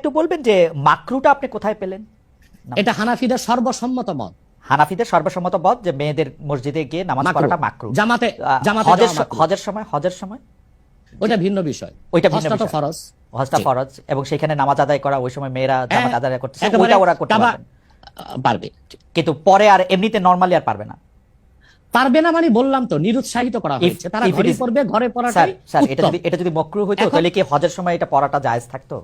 একটু বলবেন যে মাকরুটা আপনি কোথায় পেলেন? এটা হানাফিদের সর্বসম্মত মত। হানাফিদের সর্বসম্মত বদ যে মেয়েদের মসজিদে গিয়ে নামাজ পড়াটা মাকরু। জামাতে জামাতে হজের সময় হজের সময়? ওইটা ভিন্ন বিষয়। ওইটা ভিন্ন বিষয়। ফরজ। হজটা ফরজ এবং সেখানে নামাজ আদায় করা ওই সময় মেয়েরা জামাত আদায় করতেছে একেবারে ওইটা ওরা করতে পারবে কিন্তু পরে আর এমনিতে নরমালি আর পারবে না। পারবে না মানে বললাম তো নিরুৎসাহিত করা হয়েছে। তারা ঘরে পড়বে ঘরে যদি এটা যদি মকরু হইতো তাহলে কি হজের সময় এটা পড়াটা জায়েজ থাকতো?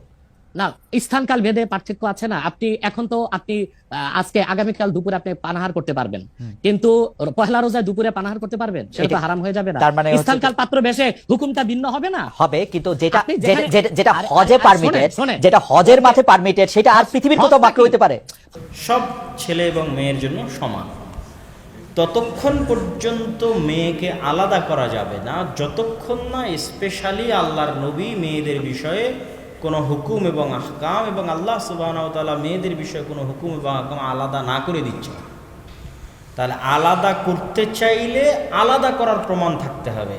না স্থানকাল ভেদে পার্থক্য আছে না। আপনি এখন তো আপনি আজকে আগামীকাল দুপুরে আপনি পানাহার করতে পারবেন। কিন্তু পহেলা রোজায় দুপুরে পানাহার করতে পারবেন? সেটা তো হারাম হয়ে যাবে না। তার মানে স্থানকাল পাত্র বেশে হুকুমটা ভিন্ন হবে না? হবে কিন্তু যেটা যেটা- হজে পারমিটেড। যেটা হজের মাঠে পারমিটেড সেটা আর পৃথিবীর কোথাও হজটা মাকরু কি? হইতে পারে। সব ছেলে এবং মেয়ের জন্য সমান। ততক্ষণ পর্যন্ত মেয়েকে আলাদা করা যাবে না। যতক্ষণ না স্পেশালি আল্লাহর নবী মেয়েদের বিষয়ে কোনো হুকুম এবং আহকাম এবং আল্লাহ সুবাহতালা মেয়েদের বিষয়ে কোনো হুকুম এবং আহকাম আলাদা না করে দিচ্ছে। তাহলে আলাদা করতে চাইলে আলাদা করার প্রমাণ থাকতে হবে।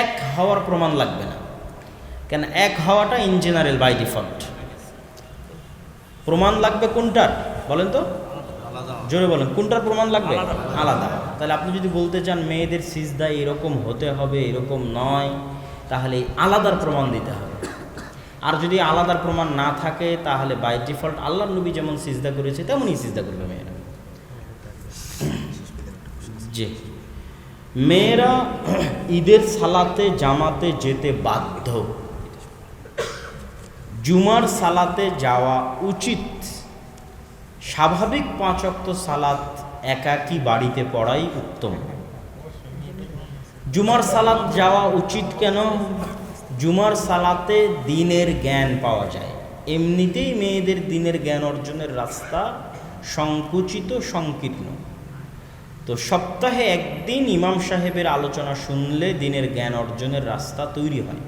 এক হওয়ার প্রমাণ লাগবে না। কেন এক হওয়াটা ইন জেনারেল বাই ডিফল্ট প্রমাণ লাগবে কোনটার? বলেন তো। জোরে বলেন কোনটার প্রমাণ লাগবে? আলাদা। তাহলে আপনি যদি বলতে চান মেয়েদের সিজদা এরকম হতে হবে এরকম নয় তাহলে আলাদার প্রমাণ দিতে হবে। আর যদি আলাদার প্রমাণ না থাকে, তাহলে বাই ডিফল্ট আল্লাহর নবী যেমন সিজদা করেছে, তেমনই সিজদা করবে মেয়েরা। জি। মেয়েরা ঈদের সালাতে, জামাতে যেতে বাধ্য। জুমার সালাতে যাওয়া উচিত। স্বাভাবিক পাঁচ অক্ত সালাত একাকী বাড়িতে পড়াই উত্তম। জুমার সালাত যাওয়া উচিত কেন? জুমার সালাতে দিনের জ্ঞান পাওয়া যায়। এমনিতেই মেয়েদের দিনের জ্ঞান অর্জনের রাস্তা সংকুচিত, সংকীর্ণ। তো সপ্তাহে একদিন ইমাম সাহেবের আলোচনা শুনলে দিনের জ্ঞান অর্জনের রাস্তা তৈরি হয়।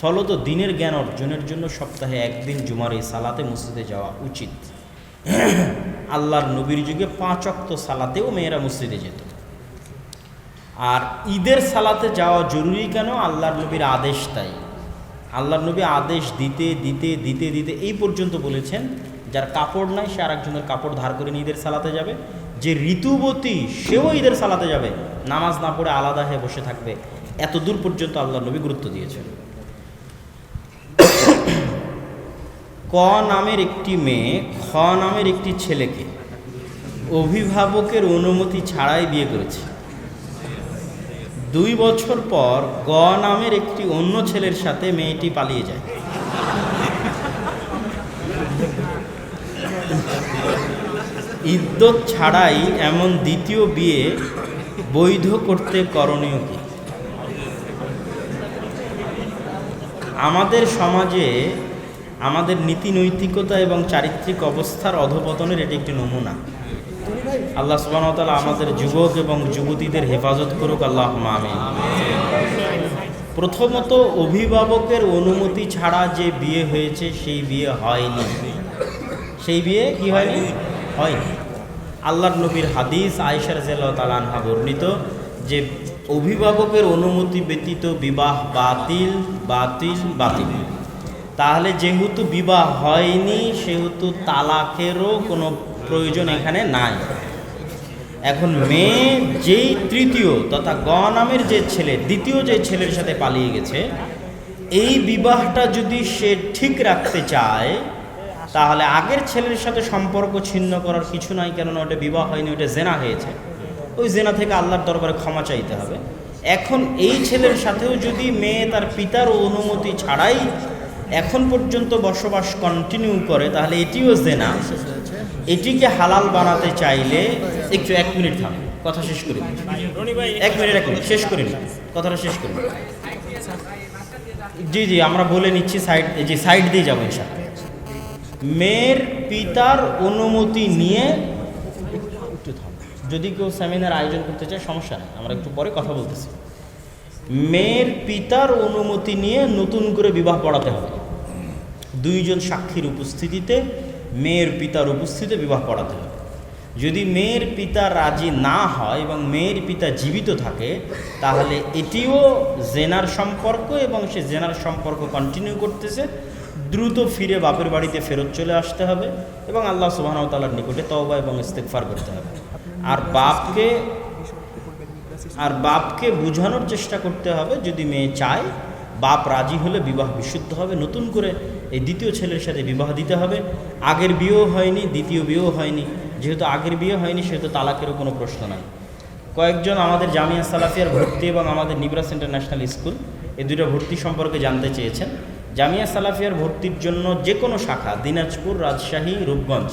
ফলত দিনের জ্ঞান অর্জনের জন্য সপ্তাহে একদিন জুমার এই সালাতে মসজিদে যাওয়া উচিত। আল্লাহর নবীর যুগে পাঁচ অক্ত সালাতেও মেয়েরা মসজিদে যেত। আর ঈদের সালাতে যাওয়া জরুরি কেন? আল্লাহর নবীর আদেশ তাই। আল্লাহর নবী আদেশ দিতে দিতে দিতে দিতে এই পর্যন্ত বলেছেন, যার কাপড় নাই, সে আরেকজনের কাপড় ধার করে নিয়ে ঈদের সালাতে যাবে। যে ঋতুবতী, সেও ঈদের সালাতে যাবে। নামাজ না পড়ে আলাদা হয়ে বসে থাকবে। এত দূর পর্যন্ত আল্লাহর নবী গুরুত্ব দিয়েছেন। ক নামের একটি মেয়ে, খ নামের একটি ছেলেকে অভিভাবকের অনুমতি ছাড়াই বিয়ে করেছে। দুই বছর পর গ নামের একটি অন্য ছেলের সাথে মেয়েটি পালিয়ে যায়। ইদ্যত ছাড়াই এমন দ্বিতীয় বিয়ে বৈধ করতে করণীয় কি? আমাদের সমাজে আমাদের নীতি নৈতিকতা এবং চারিত্রিক অবস্থার অধপতনের এটি একটি নমুনা। আল্লাহ সুবাহতালা আমাদের যুবক এবং যুবতীদের হেফাজত করুক আল্লাহ মামে প্রথমত অভিভাবকের অনুমতি ছাড়া যে বিয়ে হয়েছে, সেই বিয়ে হয়নি। সেই বিয়ে কি হয়নি? হয়নি। আল্লাহর নবীর হাদিস আয়েশার জেলা তালানহা বর্ণিত যে অভিভাবকের অনুমতি ব্যতীত বিবাহ বাতিল বাতিল বাতিল। তাহলে যেহেতু বিবাহ হয়নি, সেহেতু তালাকেরও কোনো প্রয়োজন এখানে নাই। এখন মেয়ে যেই তৃতীয় তথা গ নামের যে ছেলে, দ্বিতীয় যে ছেলের সাথে পালিয়ে গেছে, এই বিবাহটা যদি সে ঠিক রাখতে চায়, তাহলে আগের ছেলের সাথে সম্পর্ক ছিন্ন করার কিছু নাই, কেননা ওটা বিবাহ হয়নি, ওটা জেনা হয়েছে। ওই জেনা থেকে আল্লাহর দরবারে ক্ষমা চাইতে হবে। এখন এই ছেলের সাথেও যদি মেয়ে তার পিতার অনুমতি ছাড়াই এখন পর্যন্ত বসবাস কন্টিনিউ করে, তাহলে এটিও জেনা। এটিকে হালাল বানাতে চাইলে একটু এক মিনিট থাম, কথা শেষ করি। এক মিনিট এক মিনিট, শেষ করি কথাটা শেষ করি জি জি, আমরা বলে নিচ্ছি সাইড জি সাইড দিয়ে যাব ইনশাল্লাহ মেয়ের পিতার অনুমতি নিয়ে যদি কেউ সেমিনার আয়োজন করতে চায়, সমস্যা নেই, আমরা একটু পরে কথা বলতেছি। মেয়ের পিতার অনুমতি নিয়ে নতুন করে বিবাহ পড়াতে হবে। দুইজন সাক্ষীর উপস্থিতিতে মেয়ের পিতার উপস্থিতিতে বিবাহ পড়াতে হবে। যদি মেয়ের পিতা রাজি না হয় এবং মেয়ের পিতা জীবিত থাকে, তাহলে এটিও জেনার সম্পর্ক এবং সে জেনার সম্পর্ক কন্টিনিউ করতেছে। দ্রুত ফিরে বাপের বাড়িতে ফেরত চলে আসতে হবে এবং আল্লাহ সুবাহতালার নিকটে তওবা এবং ইস্তেকফার করতে হবে। আর বাপকে আর বাপকে বোঝানোর চেষ্টা করতে হবে যদি মেয়ে চায় বাপ রাজি হলে বিবাহ বিশুদ্ধ হবে, নতুন করে এই দ্বিতীয় ছেলের সাথে বিবাহ দিতে হবে। আগের বিয়েও হয়নি, দ্বিতীয় বিয়েও হয়নি। যেহেতু আগের বিয়ে হয়নি, সেহেতু তালাকেরও কোনো প্রশ্ন নাই। কয়েকজন আমাদের জামিয়া সালাফিয়ার ভর্তি এবং আমাদের নিবরাস ইন্টারন্যাশনাল স্কুল এই দুটো ভর্তি সম্পর্কে জানতে চেয়েছেন। জামিয়া সালাফিয়ার ভর্তির জন্য যে কোনো শাখা, দিনাজপুর, রাজশাহী, রূপগঞ্জ